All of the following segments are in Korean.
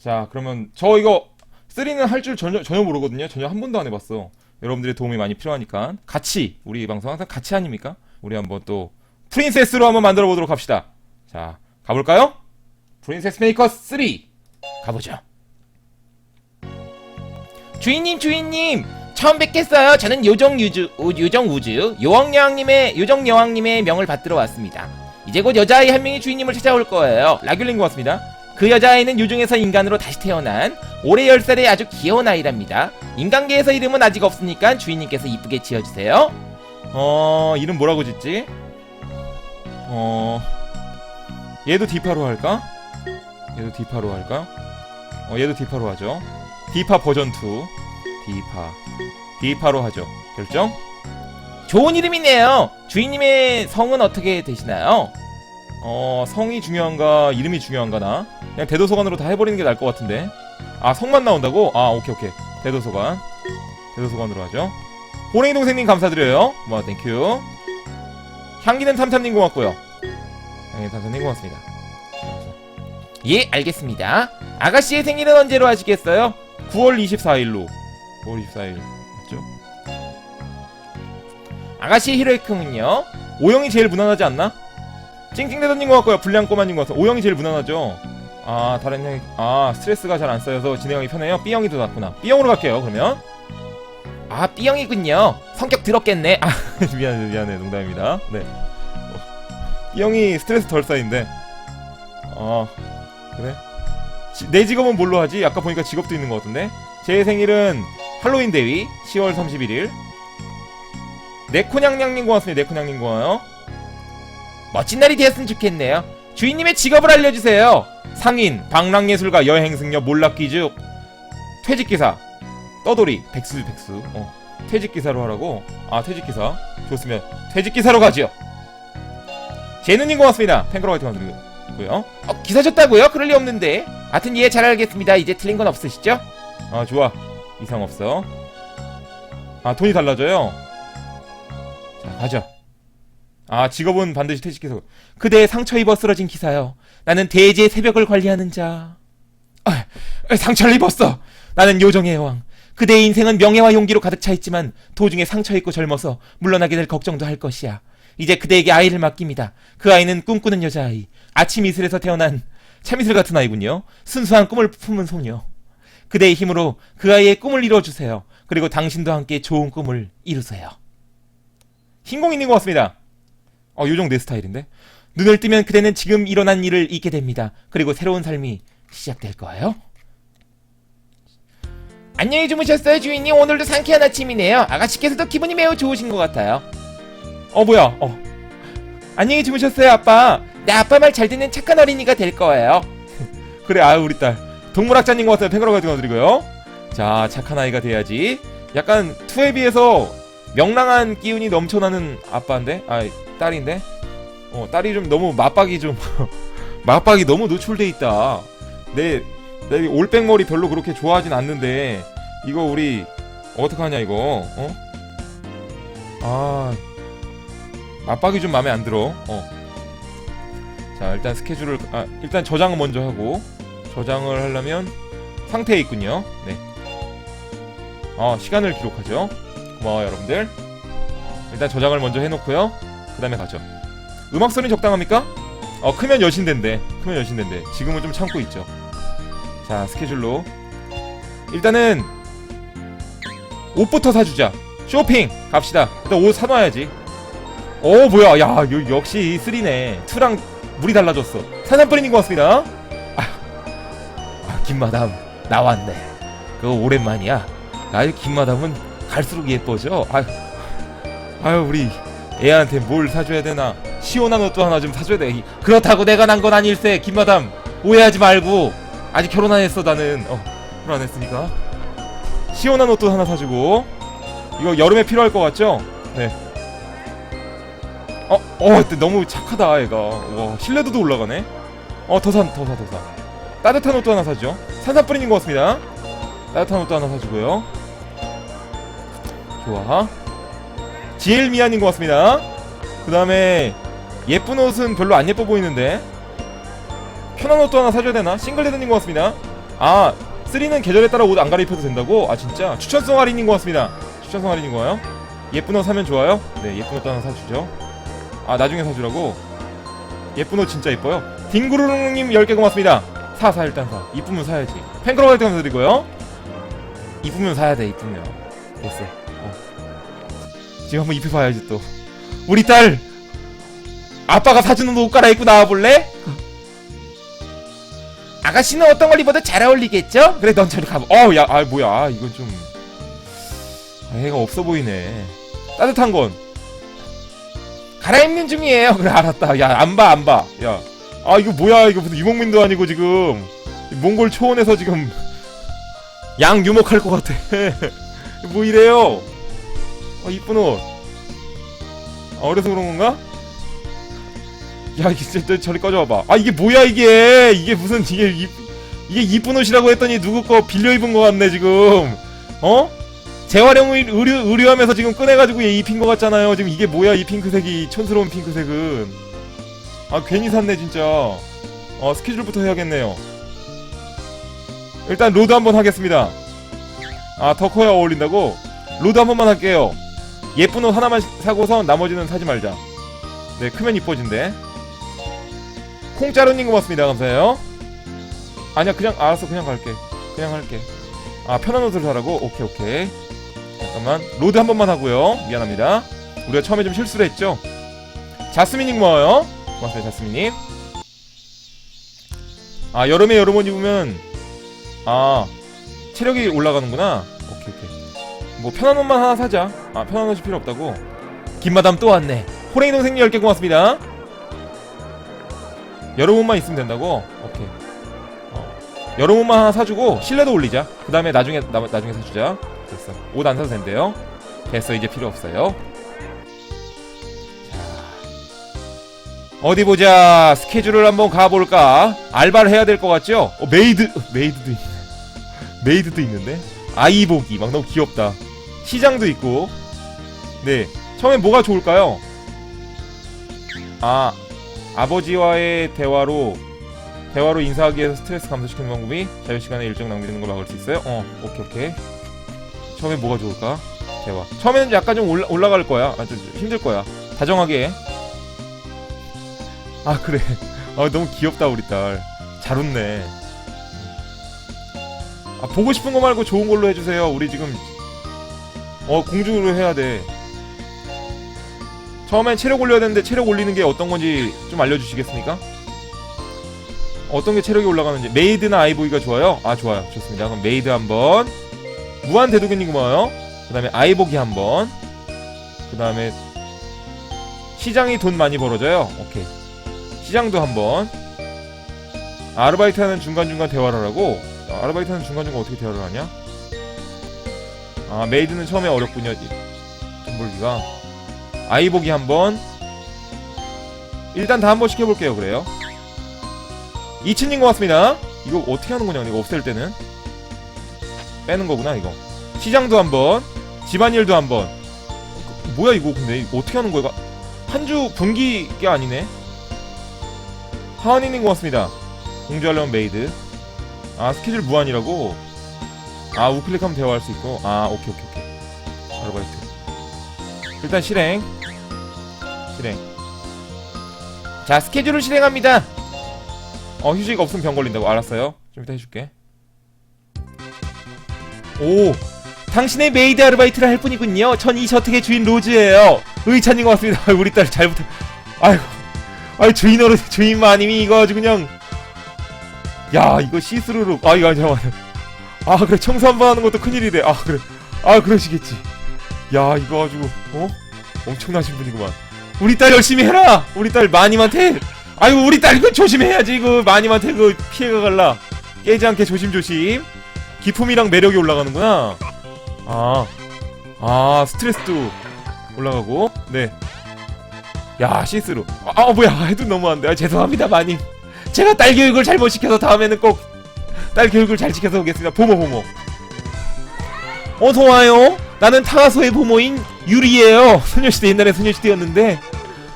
자, 그러면 저 이거 3는 할 줄 전혀 전혀 모르거든요. 전혀 한 번도 안 해봤어. 여러분들의 도움이 많이 필요하니까 같이 우리 방송 항상 같이 아닙니까? 우리 한번 또 프린세스로 한번 만들어 보도록 합시다. 자, 가볼까요? 프린세스 메이커 3 가보죠. 주인님 주인님 처음 뵙겠어요. 저는 요정 유주 우- 요정 우주 요왕 여왕님의 요정 여왕님의 명을 받들어 왔습니다. 이제 곧 여자아이 한 명이 주인님을 찾아올 거예요. 라귤린 것 같습니다. 그 여자아이는 요정에서 인간으로 다시 태어난 올해 10살의 아주 귀여운 아이랍니다. 인간계에서 이름은 아직 없으니까 주인님께서 이쁘게 지어주세요. 어, 이름 뭐라고 짓지? 어, 얘도 디파로 할까? 얘도 디파로 할까? 어, 얘도 디파로 하죠. 디파 버전 2. 디파. 디파로 하죠. 결정? 좋은 이름이네요. 주인님의 성은 어떻게 되시나요? 어, 성이 중요한가, 이름이 중요한가, 나? 그냥 대도서관으로 다 해버리는 게 나을 것 같은데. 아, 성만 나온다고? 아, 오케이, 오케이. 대도서관. 대도서관으로 하죠. 호랭이 동생님 감사드려요. 뭐, 땡큐. 향기는 탐탐님 고맙고요. 향기는 탐탐님 고맙습니다. 예, 알겠습니다. 아가씨의 생일은 언제로 하시겠어요? 9월 24일로. 9월 24일. 맞죠? 아가씨의 히로이크는요? 오영이 제일 무난하지 않나? 찡찡대던님 고맙고요. 불량 꼬마님 고맙습니다. 오영이 제일 무난하죠? 아, 다른 형이, 아, 스트레스가 잘 안 쌓여서 진행하기 편해요. B형이 더 낫구나. B형으로 갈게요, 그러면. 아, B형이군요. 성격 더럽겠네. 아, 미안해, 미안해, 농담입니다. 네. 어, B형이 스트레스 덜 쌓인데. 어, 그래? 지- 내 직업은 뭘로 하지? 아까 보니까 직업도 있는 것 같은데. 제 생일은 할로윈 대위 10월 31일. 네코냥냥님 고맙습니다. 네코냥님 고마워요. 멋진 날이 되었으면 좋겠네요. 주인님의 직업을 알려주세요. 상인, 방랑예술가, 여행승려, 몰락기죽, 퇴직기사, 떠돌이, 백수, 백수. 어, 퇴직기사로 하라고? 아, 퇴직기사. 좋으면 퇴직기사로 가지요. 제누님 고맙습니다. 팬크로 화이팅 감사드리고요. 어, 기사 줬다고요? 그럴 리 없는데. 하여튼 예, 잘 알겠습니다. 이제 틀린 건 없으시죠? 아, 좋아. 이상 없어. 아, 돈이 달라져요. 자, 가자. 아, 직업은 반드시 퇴직기사. 그대의 상처 입어 쓰러진 기사요. 나는 대지의 새벽을 관리하는 자. 아, 상처를 입었어. 나는 요정의 여왕. 그대의 인생은 명예와 용기로 가득 차 있지만 도중에 상처 입고 젊어서 물러나게 될 걱정도 할 것이야. 이제 그대에게 아이를 맡깁니다. 그 아이는 꿈꾸는 여자아이. 아침 이슬에서 태어난 참이슬 같은 아이군요. 순수한 꿈을 품은 소녀. 그대의 힘으로 그 아이의 꿈을 이뤄주세요. 그리고 당신도 함께 좋은 꿈을 이루세요. 흰공이님 고맙습니다. 어, 요정 내 스타일인데? 눈을 뜨면 그대는 지금 일어난 일을 잊게 됩니다. 그리고 새로운 삶이 시작될 거예요. 안녕히 주무셨어요, 주인님. 오늘도 상쾌한 아침이네요. 아가씨께서도 기분이 매우 좋으신 것 같아요. 어, 뭐야. 어, 안녕히 주무셨어요, 아빠. 내 아빠 말 잘 듣는 착한 어린이가 될 거예요. 그래, 아 우리 딸. 동물학자님 고맙습니다. 팬크로 화이팅 감사드리고요. 자, 착한 아이가 돼야지. 약간 투에 비해서 명랑한 기운이 넘쳐나는 아빠인데? 아, 딸인데? 어, 딸이 좀 너무 맞박이 좀 맞박이 너무 노출돼 있다. 내, 내 올백머리 별로 그렇게 좋아하진 않는데 이거 우리 어떡하냐 이거? 어? 아, 맞박이 좀 마음에 안 들어. 어. 자, 일단 스케줄을 아, 일단 저장을 먼저 하고 저장을 하려면 상태에 있군요. 네. 어, 시간을 기록하죠. 고마워요, 여러분들. 일단 저장을 먼저 해놓고요. 그 다음에 가죠. 음악 소리 적당합니까? 어, 크면 여신된대. 크면 여신된대. 지금은 좀 참고 있죠. 자, 스케줄로. 일단은 옷부터 사주자. 쇼핑 갑시다. 일단 옷 사놔야지. 오, 뭐야. 야, 요, 역시 3네. 2랑 물이 달라졌어. 사냥뿌리님 고맙습니다. 아, 김마담 나왔네. 그거 오랜만이야. 아유 김마담은 갈수록 예뻐져. 아유, 아유 우리 애한테 뭘 사줘야 되나? 시원한 옷도 하나 좀 사줘야 돼. 이- 그렇다고 내가 난 건 아닐세. 김마담 오해하지 말고 아직 결혼 안 했어 나는. 어 결혼 안 했으니까 시원한 옷도 하나 사주고 이거 여름에 필요할 것 같죠? 네. 어, 어, 너무 착하다, 얘가. 와, 신뢰도도 올라가네. 어, 더 사, 더 사, 더 사. 따뜻한 옷도 하나 사죠. 산사뿌리님 고맙습니다. 따뜻한 옷도 하나 사주고요. 좋아. 지엘미아님 고맙습니다. 그 다음에 예쁜 옷은 별로 안 예뻐 보이는데 편한 옷도 하나 사줘야 되나? 싱글 레드님 고맙습니다. 아 3는 계절에 따라 옷 안 갈아입혀도 된다고? 아 진짜 추천성 할인인 것 같습니다 추천성 할인인 거예요? 예쁜 옷 사면 좋아요? 네 예쁜 옷 하나 사주죠 아 나중에 사주라고? 예쁜 옷 진짜 예뻐요 딩구르릉님 10개 고맙습니다 사 사 일단 사 이쁘면 사야지 팬클럽 할때 감사드리고요 이쁘면 사야 돼 이쁘면 됐어 어. 지금 한번 입혀봐야지 또. 우리 딸 아빠가 사주는 옷 갈아입고 나와볼래? 아가씨는 어떤 걸 입어도 잘 어울리겠죠? 그래 넌 저리 가봐. 어우 야아 뭐야. 아, 이건 좀. 아, 애가 없어 보이네. 따뜻한 건. 갈아입는 중이에요. 그래 알았다. 야 안 봐 안 봐 야 아 이거 뭐야. 이거 무슨 유목민도 아니고 지금. 몽골 초원에서 지금. 양 유목할 것 같아. 뭐 이래요 아 이쁜 옷. 아, 어려서 그런 건가? 야 이게 진짜 저리 꺼져봐. 아 이게 뭐야 이게? 이게 무슨 이게 이, 이게 이쁜 옷이라고 했더니 누구 거 빌려 입은 거 같네 지금. 어? 재활용 의- 의류, 의류하면서 지금 꺼내가지고 얘 입힌 거 같잖아요. 지금 이게 뭐야 이 핑크색이 촌스러운 핑크색은. 아 괜히 샀네 진짜. 어 스케줄부터 해야겠네요. 일단 로드 한번 하겠습니다. 아 더 커야 어울린다고? 로드 한 번만 할게요 예쁜 옷 하나만 사고서 나머지는 사지 말자. 네 크면 이뻐진대. 콩짜루님 고맙습니다. 감사해요. 아니야 그냥 알았어. 그냥 갈게. 그냥 할게. 아 편한 옷을 사라고? 오케이 오케이. 잠깐만. 로드 한 번만 하고요. 미안합니다. 우리가 처음에 좀 실수를 했죠? 자스민님 고마워요. 고맙습니다 자스민님. 아 여름에 여름 옷 입으면 아 체력이 올라가는구나 뭐 편한 옷만 하나 사자. 아 편한 옷이 필요 없다고? 김마담 또 왔네. 호랭이 동생님 10개 고맙습니다. 여름 옷만 있으면 된다고? 오케이. 어. 여름 옷만 하나 사주고 실내도 올리자. 그 다음에 나중에 나, 나중에 사주자. 됐어. 옷 안 사도 된대요. 됐어. 이제 필요 없어요. 자. 어디 보자. 스케줄을 한번 가볼까? 알바를 해야 될 것 같죠? 어, 메이드 메이드도 있네. 메이드도 있는데? 아이보기. 막 너무 귀엽다 시장도 있고. 네. 처음엔 뭐가 좋을까요? 아 아버지와의 대화로 대화로 인사하기 위해서 스트레스 감소시키는 방법이 자유시간에 일정 낭비되는 걸 막을 수 있어요? 어 오케이 오케이. 처음에 뭐가 좋을까? 대화. 처음에는 약간 좀 올라, 올라갈 거야. 아, 좀, 좀 힘들 거야. 다정하게. 해. 아 그래. 아 너무 귀엽다 우리 딸. 잘 웃네. 아 보고 싶은 거 말고 좋은 걸로 해주세요. 우리 지금 어 공주로 해야 돼. 처음엔 체력 올려야 되는데 체력 올리는 게 어떤 건지 좀 알려주시겠습니까? 어떤 게 체력이 올라가는지. 메이드나 아이보이가 좋아요? 아 좋아요. 좋습니다. 그럼 메이드 한번. 무한 대도균님 고마워요 그 다음에 아이보기 한번. 그 다음에 시장이 돈 많이 벌어져요. 오케이. 시장도 한번. 아르바이트 하는 중간중간 대화를 하라고? 아, 아르바이트 하는 중간중간 어떻게 대화를 하냐 아 메이드는 처음에 어렵군요 돈 벌기가. 아이보기 한번. 일단 다 한 번씩 해볼게요 그래요. 이친님 고맙습니다. 이거 어떻게 하는 거냐 이거 없앨 때는? 빼는 거구나 이거. 시장도 한번 집안일도 한번. 뭐야 이거 근데? 이거 어떻게 하는 거야? 한 주 분기 게 아니네? 하은이님 고맙습니다. 공주하려면 메이드. 아 스케줄 무한이라고 아 우클릭하면 대화할 수 있고. 아 오케이 오케이 오케이. 아르바이트. 일단 실행. 실행. 자 스케줄을 실행합니다. 어 휴식 없으면 병 걸린다고. 알았어요. 좀 이따 해줄게. 오! 당신의 메이드 아르바이트를 할 뿐이군요. 전 이 저택의 주인 로즈예요. 의찬인 것 같습니다. 우리 딸 잘 부탁. 아이고. 아이 주인 어른 주인 마님이 이거 아주 그냥. 야 이거 시스루로 아 이거 잠깐만 아 그래. 청소 한 번 하는 것도 큰일이래 아 그래. 아 그러시겠지. 야 이거 아주 어? 엄청나신 분이구만. 우리 딸 열심히 해라! 우리 딸 마님한테! 아이고 우리 딸 이거 조심해야지. 이거 마님한테 그 피해가 갈라. 깨지 않게 조심조심. 기품이랑 매력이 올라가는구나. 아, 아 스트레스도 올라가고. 네야 시스루 아, 아 뭐야. 해도 너무한데. 아, 죄송합니다 마님. 제가 딸 교육을 잘못 시켜서 다음에는 꼭 딸 교육을 잘 시켜서 오겠습니다. 보모 보모. 어서 와요? 나는 타가소의 보모인 유리예요. 소녀시대 옛날에 소녀시대였는데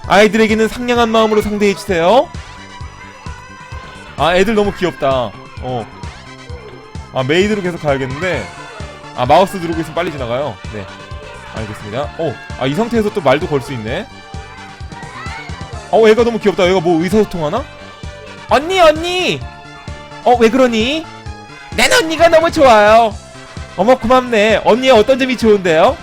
아이들에게는 상냥한 마음으로 상대해 주세요. 아 애들 너무 귀엽다. 어. 아 메이드로 계속 가야겠는데. 아 마우스 누르고 있으면 빨리 지나가요. 네. 알겠습니다. 어 아 이 상태에서 또 말도 걸 수 있네. 어 애가 너무 귀엽다. 얘가 뭐 의사소통하나? 언니 언니 어 왜 그러니? 난 언니가 너무 좋아요. 어머 고맙네. 언니의 어떤 점이 좋은데요?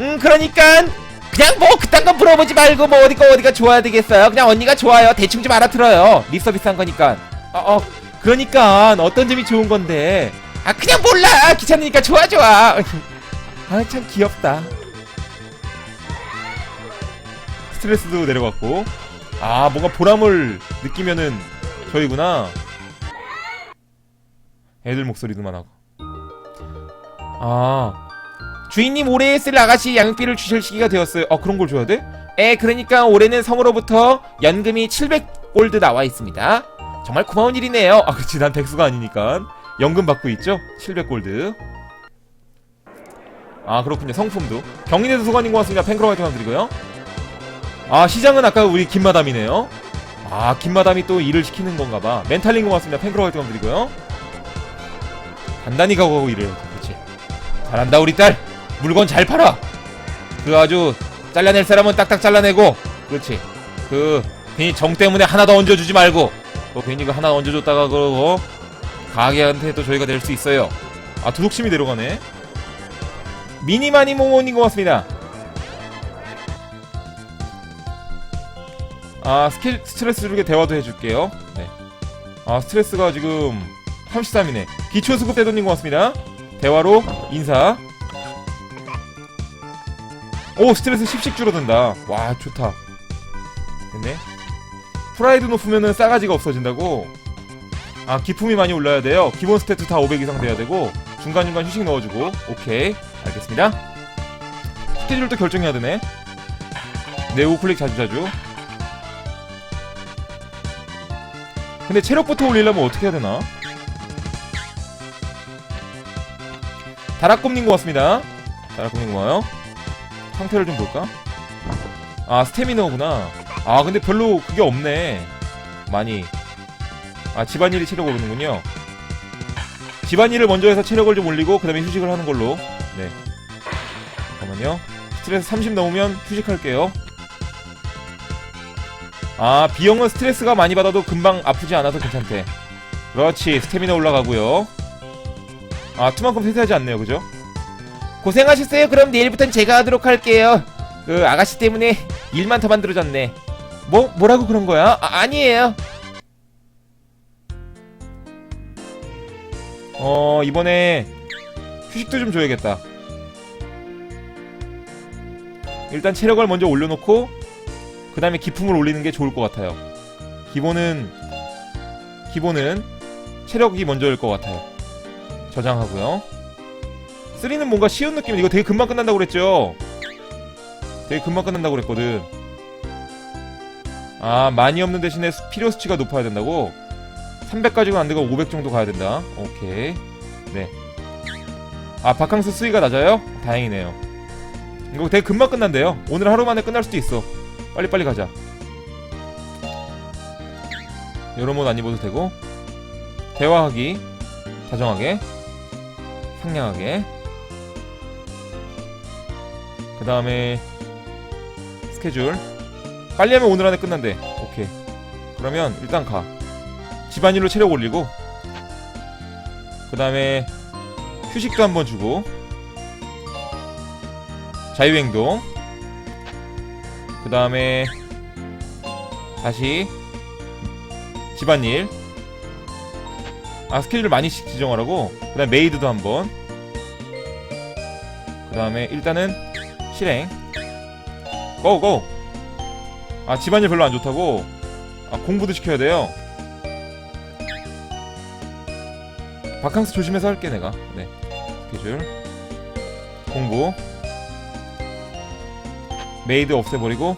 음 그러니까 그냥 뭐 그딴 건 물어보지 말고 뭐 어디가 어디가 좋아야 되겠어요? 그냥 언니가 좋아요. 대충 좀 알아들어요. 립 서비스 한 거니까. 어, 어 그러니까 어떤 점이 좋은 건데? 아 그냥 몰라. 귀찮으니까 좋아 좋아. 아 참 귀엽다. 스트레스도 내려갔고. 아 뭔가 보람을 느끼면은 저희구나 애들 목소리도만 하고. 아 주인님 올해 쓸 아가씨 양육비를 주실 시기가 되었어요. 어 그런 걸 줘야 돼? 에 그러니까 올해는 성으로부터 연금이 700골드 나와 있습니다. 정말 고마운 일이네요. 아 그치 난 백수가 아니니까. 연금 받고 있죠? 700골드. 아 그렇군요. 성품도. 경인에서 소관인 것 같습니다. 팬크로 화이팅 드리고요. 아 시장은 아까 우리 김마담이네요. 아 김마담이 또 일을 시키는 건가봐. 멘탈인 것 같습니다. 팬크로 화이팅 드리고요 단단히 가고 일을 그렇지 잘한다 우리 딸. 물건 잘 팔아. 그 아주 잘라낼 사람은 딱딱 잘라내고 그렇지? 그 괜히 정 때문에 하나 더 얹어주지 말고 또 괜히 그 하나 얹어줬다가 그러고 가게한테 또 저희가 낼수 있어요. 아 도둑심이 내려가네. 미니마니 모모인 것 같습니다. 아 스킬 스트레스 줄게 대화도 해줄게요. 네. 아 스트레스가 지금 33이네. 기초 수급 대도님 것 같습니다. 대화로 인사. 오 스트레스 10씩 줄어든다. 와 좋다. 됐네. 프라이드 높으면은 싸가지가 없어진다고? 아 기품이 많이 올라야 돼요? 기본 스태트 다 500 이상 돼야 되고 중간중간 휴식 넣어주고. 오케이. 알겠습니다. 스케줄도 결정해야 되네. 네 우클릭 자주자주. 근데 체력부터 올리려면 어떻게 해야 되나 다락곰님 고맙습니다. 다락곰님 고마워요. 상태를 좀 볼까? 아 스태미너구나. 아 근데 별로 그게 없네. 많이. 아 집안일이 체력을 오르는군요. 집안일을 먼저 해서 체력을 좀 올리고 그 다음에 휴식을 하는 걸로. 네. 잠깐만요. 스트레스 30 넘으면 휴식할게요. 아 B형은 스트레스가 많이 받아도 금방 아프지 않아서 괜찮대. 그렇지. 스태미나 올라가고요 아 투만큼 세세하지 않네요 그죠? 고생하셨어요. 그럼 내일부터는 제가 하도록 할게요. 그 아가씨 때문에 일만 더 만들어졌네. 뭐 뭐라고 그런 거야? 아, 아니에요. 어 이번에 휴식도 좀 줘야겠다. 일단 체력을 먼저 올려놓고 그 다음에 기품을 올리는 게 좋을 것 같아요. 기본은 기본은 체력이 먼저일 것 같아요 저장하고요 3는 뭔가 쉬운 느낌 이거 되게 금방 끝난다고 그랬죠 되게 금방 끝난다고 그랬거든 아 많이 없는 대신에 수- 필요 수치가 높아야 된다고 300까지가 안 되고 500 정도 가야 된다. 오케이. 네. 아, 바캉스 수위가 낮아요? 다행이네요. 이거 되게 금방 끝난대요. 오늘 하루 만에 끝날 수도 있어. 빨리빨리 가자. 여러 모드 안 입어도 되고. 대화하기. 다정하게. 상냥하게. 그 다음에 스케줄. 빨리 하면 오늘 안에 끝난대. 오케이. 그러면 일단 가. 집안일로 체력 올리고 그 다음에 휴식도 한번 주고 자유행동 그 다음에 다시 집안일 아 스케줄 많이 씩 지정하라고 그 다음에 메이드도 한번 그 다음에 일단은 실행. 고고! 아 집안일 별로 안 좋다고? 아 공부도 시켜야 돼요? 바캉스 조심해서 할게 내가. 네. 스케줄. 공부. 메이드 없애버리고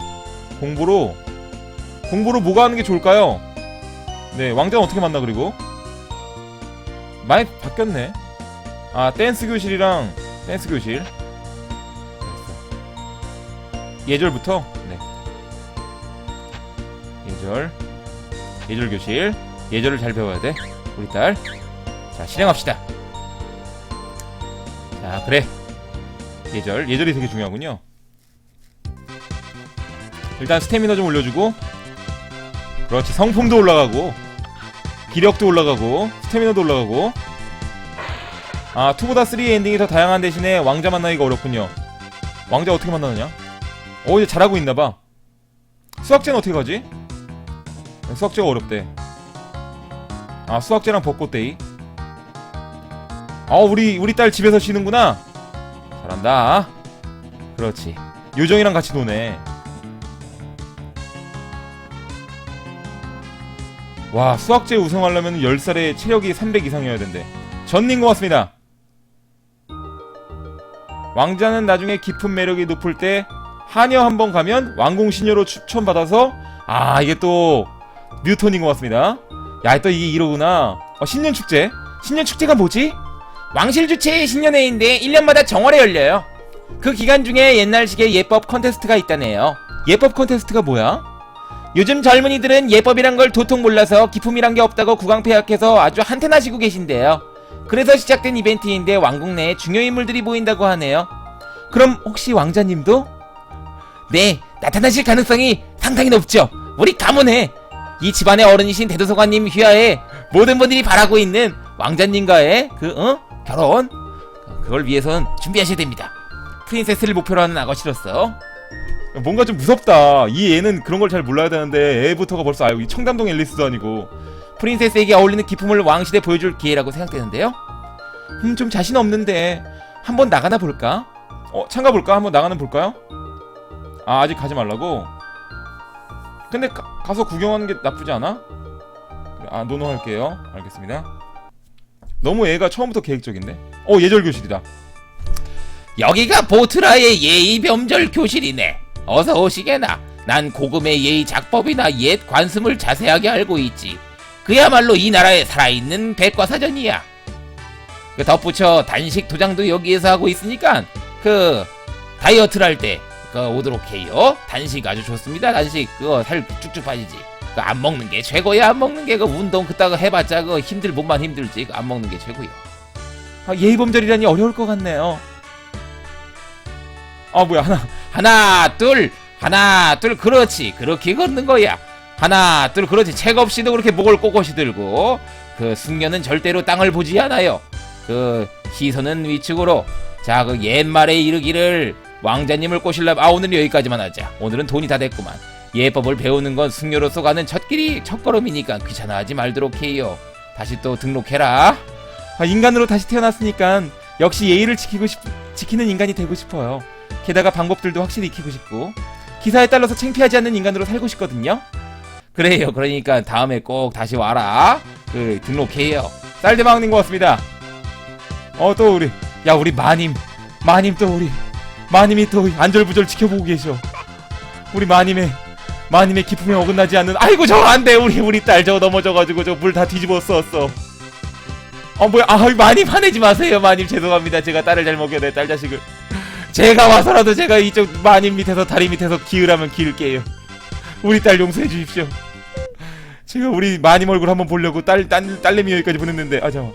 공부로. 공부로 뭐가 하는 게 좋을까요? 네 왕자는 어떻게 만나 그리고? 많이 바뀌었네. 아 댄스 교실이랑 댄스 교실. 예절부터? 네. 예절. 예절 교실. 예절을 잘 배워야 돼. 우리 딸. 자 실행합시다. 자 그래. 예절. 예절이 되게 중요하군요. 일단 스태미너 좀 올려주고. 그렇지. 성품도 올라가고. 기력도 올라가고. 스태미너도 올라가고. 아 투보다 3 엔딩이 더 다양한 대신에 왕자 만나기가 어렵군요. 왕자 어떻게 만나느냐 어 이제 잘하고 있나봐. 수학제는 어떻게 가지? 수학제가 어렵대. 아 수학제랑 벚꽃데이? 어 우리 우리 딸 집에서 쉬는구나. 잘한다. 그렇지. 요정이랑 같이 노네. 와 수학제 우승하려면 10살에 체력이 300 이상이어야 된대. 전님 고맙습니다. 왕자는 나중에 깊은 매력이 높을 때 하녀 한번 가면 왕궁시녀로 추천받아서 아 이게 또 뉴턴인 것 같습니다 야 또 이게 이러구나 어, 신년 축제 신년 축제가 뭐지? 왕실 주최의 신년회인데 1년마다 정월에 열려요. 그 기간 중에 옛날식의 예법 컨테스트가 있다네요. 예법 콘테스트가 뭐야? 요즘 젊은이들은 예법이란 걸 도통 몰라서 기품이란 게 없다고 구강폐약해서 아주 한탄하시고 계신데요. 그래서 시작된 이벤트인데 왕궁 내에 중요 인물들이 모인다고 하네요. 그럼 혹시 왕자님도? 네, 나타나실 가능성이 상당히 높죠. 우리 가문에 이 집안의 어른이신 대도서관님 휘하에 모든 분들이 바라고 있는 왕자님과의 그 어? 결혼 그걸 위해선 준비하셔야 됩니다. 프린세스를 목표로 하는 아가씨로서 뭔가 좀 무섭다 이 애는 그런 걸 잘 몰라야 되는데 애부터가 벌써 알고 이 청담동 앨리스도 아니고 프린세스에게 어울리는 기품을 왕실에 보여줄 기회라고 생각되는데요. 음 좀 자신 없는데 한번 나가나 볼까? 어 참가 볼까? 한번 나가는 볼까요? 아 아직 가지 말라고? 근데 가, 가서 구경하는 게 나쁘지 않아? 아 노노 할게요 알겠습니다 너무 애가 처음부터 계획적인데? 어 예절 교실이다 여기가 보트라의 예의 범절 교실이네. 어서 오시게나. 난 고금의 예의 작법이나 옛 관습을 자세하게 알고 있지. 그야말로 이 나라에 살아있는 백과사전이야. 그 덧붙여 단식 도장도 여기에서 하고 있으니까 그 다이어트를 할 때 그 오도록 해요. 단식 아주 좋습니다. 단식 그거 살 쭉쭉 빠지지. 그 안 먹는 게 최고야. 안 먹는 게그 운동 그따가 해봤자 그 힘들 몸만 힘들지. 그 안 먹는 게 최고요. 아 예의범절이라니 어려울 것 같네요 아 뭐야 하나 하나 둘 하나 둘 그렇지 그렇게 걷는 거야 하나 둘 그렇지 책 없이도 그렇게 목을 꼿꼿이 들고 그 숙녀는 절대로 땅을 보지 않아요 그 시선은 위축으로 자 그 옛말에 이르기를 왕자님을 꼬실라 아 오늘은 여기까지만 하자. 오늘은 돈이 다 됐구만. 예법을 배우는 건 숙녀로서 가는 첫 길이 첫 걸음이니까 귀찮아하지 말도록 해요. 다시 또 등록해라. 아, 인간으로 다시 태어났으니까 역시 예의를 지키고 싶, 지키는 인간이 되고 싶어요. 게다가 방법들도 확실히 익히고 싶고. 기사에 따라서 창피하지 않는 인간으로 살고 싶거든요. 그래요. 그러니까 다음에 꼭 다시 와라. 그 등록해요. 쌀대방님 고맙습니다. 어 또 우리. 야 우리 마님. 마님 또 우리 마님이 또 안절부절 지켜보고 계셔. 우리 마님의 마님의 기품에 어긋나지 않는 아이고 저 안돼. 우리 우리 딸저 넘어져가지고 저 물 다 뒤집어 썼어. 어 뭐야. 아 마님 화내지 마세요. 마님 죄송합니다. 제가 딸을 잘 먹여야 돼딸 자식을. 제가 와서라도 제가 이쪽 마님 밑에서 다리 밑에서 기으라면 기을게요. 우리 딸 용서해 주십시오. 제가 우리 마님 얼굴 한번 보려고 딸, 딸 딸내미 여기까지 보냈는데. 아 잠깐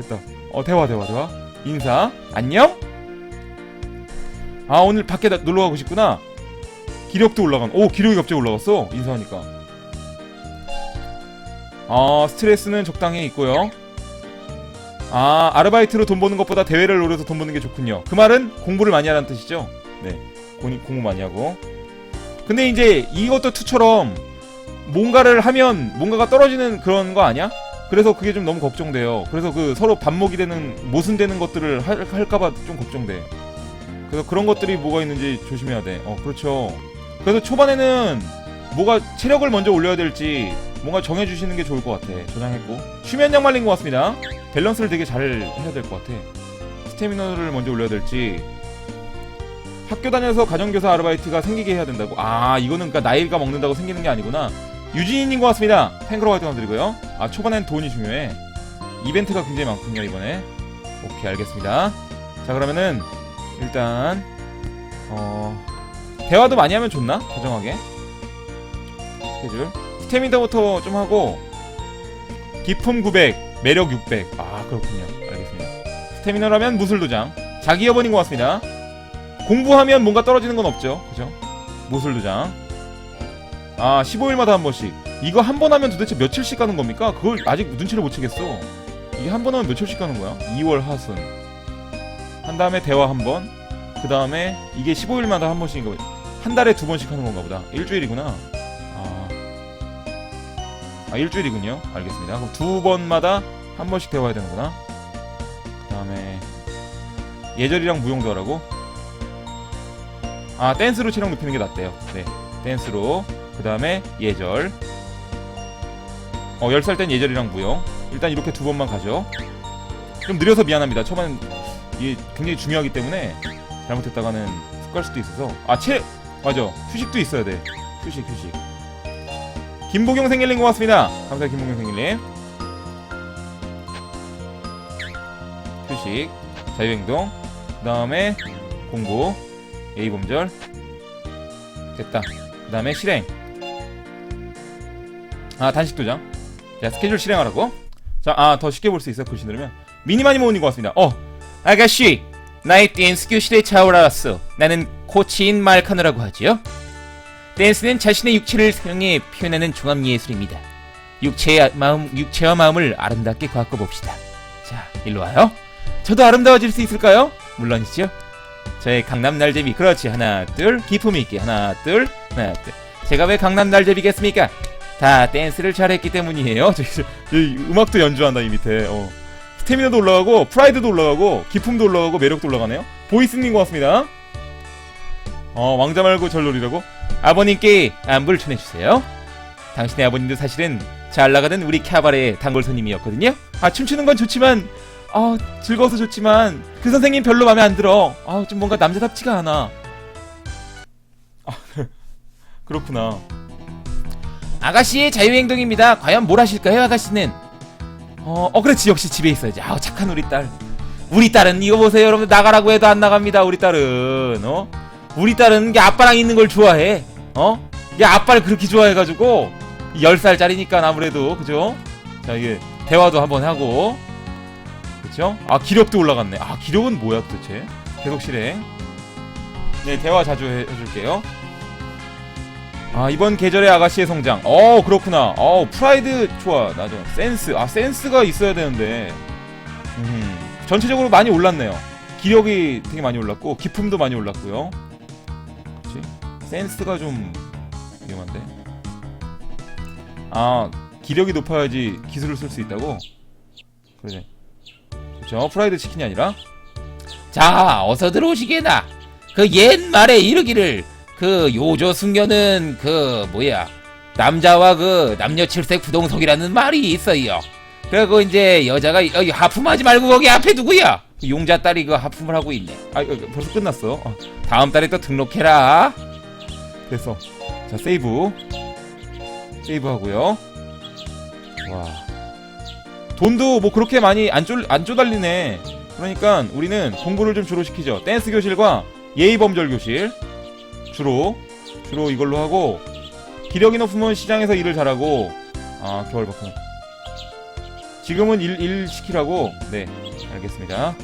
됐다. 어 대화 대화 대화. 인사. 안녕 아 오늘 밖에 나- 놀러 가고 싶구나. 기력도 올라간 오 기력이 갑자기 올라갔어? 인사하니까. 아 스트레스는 적당히 있고요. 아 아르바이트로 돈 버는 것보다 대회를 노려서 돈 버는 게 좋군요. 그 말은 공부를 많이 하라는 뜻이죠? 네 공, 공부 많이 하고. 근데 이제 이것도 투처럼 뭔가를 하면 뭔가가 떨어지는 그런 거 아니야? 그래서 그게 좀 너무 걱정돼요. 그래서 그 서로 반목이 되는 모순되는 것들을 할, 할까봐 좀 걱정돼. 그래서 그런 것들이 뭐가 있는지 조심해야 돼. 어 그렇죠. 그래서 초반에는 뭐가 체력을 먼저 올려야 될지 뭔가 정해주시는 게 좋을 것 같아. 저장했고 쉬면 양 말린 것 같습니다. 밸런스를 되게 잘 해야 될 것 같아. 스태미너를 먼저 올려야 될지 학교 다녀서 가정교사 아르바이트가 생기게 해야 된다고. 아 이거는 그러니까 나이가 먹는다고 생기는 게 아니구나. 유진이님 고맙습니다. 팬크로 활동 드리고요. 아 초반엔 돈이 중요해. 이벤트가 굉장히 많군요 이번에. 오케이 알겠습니다. 자 그러면은 일단 어 대화도 많이 하면 좋나? 다정하게 스케줄 스태미너부터 좀 하고 기품 900 매력 600아 그렇군요 알겠습니다 스태미너라면 무술도장 자기 여번인 것 같습니다. 공부하면 뭔가 떨어지는 건 없죠. 그죠? 모술도장. 아, 15일마다 한 번씩. 이거 한 번 하면 도대체 며칠씩 가는 겁니까? 그걸 아직 눈치를 못 채겠어. 이게 한 번 하면 며칠씩 가는 거야? 2월 하순. 한 다음에 대화 한 번. 그 다음에 이게 15일마다 한 번씩인가 보다. 한 달에 두 번씩 하는 건가 보다. 일주일이구나. 아. 아, 일주일이군요. 알겠습니다. 그럼 두 번마다 한 번씩 대화해야 되는구나. 그 다음에 예절이랑 무용도 하라고? 아, 댄스로 체력 높이는 게 낫대요. 네. 댄스로. 그 다음에 예절. 어, 10살 땐 예절이랑 무용. 일단 이렇게 두 번만 가죠. 좀 느려서 미안합니다. 초반 이게 굉장히 중요하기 때문에 잘못했다가는 훅 갈 수도 있어서. 아, 체 맞아. 휴식도 있어야 돼. 휴식, 휴식. 김보경 생일님 고맙습니다. 감사합니다, 김보경 생일님. 휴식, 자유행동, 그 다음에 공부, A범절. 됐다. 그 다음에 실행. 아, 단식 도장. 자, 스케줄 실행하라고. 자, 아, 더 쉽게 볼 수 있어, 글씨 누르면. 미니마니 모은인 것 같습니다. 어, 아가씨, 나의 댄스 교실에 차오라 왔어. 나는 코치인 말카노라고 하지요. 댄스는 자신의 육체를 사용해 표현하는 종합 예술입니다. 육체의 마음, 육체와 마음을 아름답게 바꿔 봅시다. 자, 일로 와요. 저도 아름다워질 수 있을까요? 물론이죠. 저의 강남 날제비 그렇지 하나 둘 기품 있게 하나 둘 하나 둘 제가 왜 강남 날제비겠습니까? 다 댄스를 잘했기 때문이에요. 저, 저, 여기 음악도 연주한다, 이 밑에. 어. 스태미나도 올라가고, 프라이드도 올라가고, 기품도 올라가고, 매력도 올라가네요. 보이스님 고맙습니다. 어, 왕자 말고 절 노리라고? 아버님께 안부를 전해주세요. 당신의 아버님도 사실은 잘 나가던 우리 캐바레 단골 손님이었거든요. 아, 춤추는 건 좋지만, 아, 즐거워서 좋지만, 그 선생님 별로 마음에 안 들어. 아, 좀 뭔가 남자답지가 않아. 아, 그렇구나. 아가씨의 자유행동입니다. 과연 뭘 하실까요, 아가씨는? 어, 어, 그렇지. 역시 집에 있어야지. 아우, 착한 우리 딸. 우리 딸은 이거 보세요, 여러분 나가라고 해도 안 나갑니다. 우리 딸은 어? 우리 딸은 이게 아빠랑 있는 걸 좋아해. 어? 이게 아빠를 그렇게 좋아해가지고 10살짜리니까 아무래도 그죠? 자, 이게 대화도 한번 하고. 그쵸? 아, 기력도 올라갔네. 아, 기력은 뭐야 도대체? 계속 실행. 네, 대화 자주 해, 해줄게요. 아, 이번 계절의 아가씨의 성장. 어, 그렇구나. 어, 프라이드 좋아. 나죠. 센스. 아, 센스가 있어야 되는데. 음, 전체적으로 많이 올랐네요. 기력이 되게 많이 올랐고, 기품도 많이 올랐고요. 그치? 센스가 좀 위험한데. 아, 기력이 높아야지 기술을 쓸 수 있다고? 그래. 그렇죠. 프라이드 치킨이 아니라 자, 어서 들어오시게나. 그 옛말에 이르기를 그 요조 승려는 그 뭐야 남자와 그 남녀 칠색 부동석이라는 말이 있어요. 그리고 이제 여자가 여기 하품하지 말고 거기 앞에 누구야? 그 용자 딸이 그 하품을 하고 있네. 아 이거 벌써 끝났어. 아, 다음 달에 또 등록해라. 됐어. 자 세이브. 세이브 하고요. 와. 돈도 뭐 그렇게 많이 안, 쪼, 안 쪼달리네. 그러니까 우리는 공부를 좀 주로 시키죠. 댄스 교실과 예의 범절 교실. 주로 주로 이걸로 하고 기력이 높으면 시장에서 일을 잘하고 아 겨울 버튼 지금은 일, 일 시키라고? 네 알겠습니다